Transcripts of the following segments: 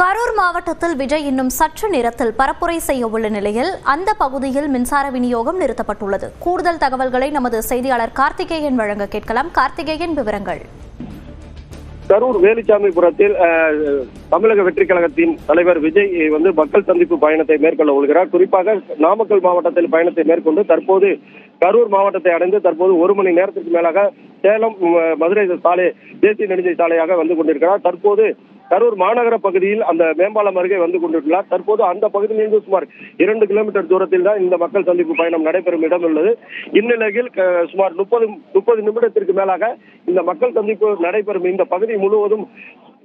கரூர் மாவட்டத்தில் விஜய் இன்னும் சற்று நேரத்தில் பரப்புரை செய்ய உள்ள நிலையில் அந்த பகுதியில் மின்சார விநியோகம் நிறுத்தப்பட்டுள்ளது. கூடுதல் தகவல்களை நமது செய்தியாளர் கார்த்திகேயன் வழங்க கேட்கலாம். கார்த்திகேயன் விவரங்கள். கரூர் வேலுச்சாமிபுரத்தில் தமிழக வெற்றி கழகத்தின் தலைவர் விஜய் வந்து மக்கள் சந்திப்பு பயணத்தை மேற்கொள்ள உள்ளார். குறிப்பாக நாமக்கல் மாவட்டத்தில் பயணத்தை மேற்கொண்டு தற்போது கரூர் மாவட்டத்தை அடைந்து தற்போது ஒரு மணி நேரத்திற்கு மேலாக சேலம் மதுரை சாலை தேசிய நெடுஞ்சை சாலையாக வந்து கொண்டிருக்கிறார். தற்போது கரூர் மாநகர பகுதியில் அந்த மேம்பாலம் அருகே வந்து கொண்டிருக்கிறார். தற்போது அந்த பகுதியிலிருந்து சுமார் இரண்டு கிலோமீட்டர் தூரத்தில் தான் இந்த மக்கள் சந்திப்பு பயணம் நடைபெறும் இடம் உள்ளது. இந்நிலையில் க- சுமார் முப்பது முப்பது நிமிடத்திற்கு மேலாக இந்த மக்கள் சந்திப்பு நடைபெறும். இந்த பகுதி முழுவதும்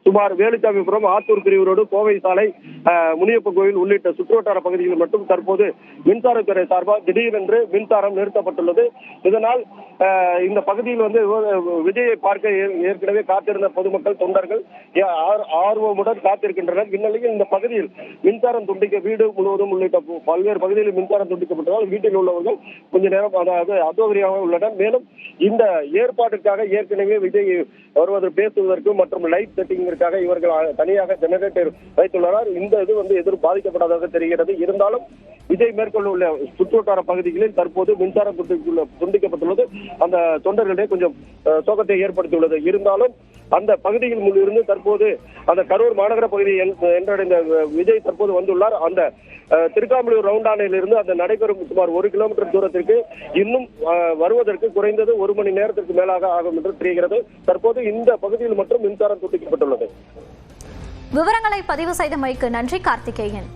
சுமார் வேலுச்சாமிபுரம் ஆத்தூர் பிரிவு ரோடு கோவை சாலை முனியப்ப கோயில் உள்ளிட்ட சுற்றுவட்டார பகுதிகளில் மட்டும் தற்போது மின்சாரத்துறை சார்பாக திடீரென்று மின்சாரம் நிறுத்தப்பட்டுள்ளது. இதனால் இந்த பகுதியில் வந்து விஜயை பார்க்க ஏ- ஏற்கனவே காத்திருந்த பொதுமக்கள் தொண்டர்கள் ஆர்- ஆர்வமுடன் காத்திருக்கின்றனர். இந்நிலையில் இந்த பகுதியில் மின்சாரம் துண்டிக்க வீடு முழுவதும் உள்ளிட்ட பல்வேறு பகுதிகளில் மின்சாரம் துண்டிக்கப்பட்டதால் வீட்டில் உள்ளவர்கள் கொஞ்ச நேரம் அதாவது அசௌகரியமாக உள்ளனர். மேலும் இந்த ஏற்பாட்டிற்காக ஏற்கனவே விஜய் வருவது பேசுவதற்கு மற்றும் லைட் செட்டிங்கிற்காக இவர்கள் தனியாக ஜெனரேட்டர் வைத்துள்ளனர். இந்த இது வந்து எதிரும் பாதிக்கப்படாததாக தெரிகிறது. இருந்தாலும் விஜய் மேற்கொள்ள உள்ள சுற்றுவட்டார பகுதிகளில் தற்போது மின்சாரம் துண்டிக்கப்பட்டுள்ளது. அந்த தொண்டர்களிடையே கொஞ்சம் சோகத்தை ஏற்படுத்தியுள்ளது. இருந்தாலும் அந்த பகுதியில் இருந்து தற்போது அந்த கரூர் மாநகர பகுதியை என்- என்றடைந்த விஜய் தற்போது வந்துள்ளார். அந்த திருக்காமலூர் ரவுண்டானில் அந்த நடைபெறும் சுமார் ஒரு கிலோமீட்டர் தூரத்திற்கு இன்னும் அஹ், வருவதற்கு குறைந்தது ஒரு மணி நேரத்திற்கு மேலாக ஆகும் என்று தெரிகிறது. தற்போது இந்த பகுதியில் மட்டும் மின்சாரம் துண்டிக்கப்பட்டுள்ளது. விவரங்களை பதிவு செய்தமைக்கு நன்றி கார்த்திகேயன்.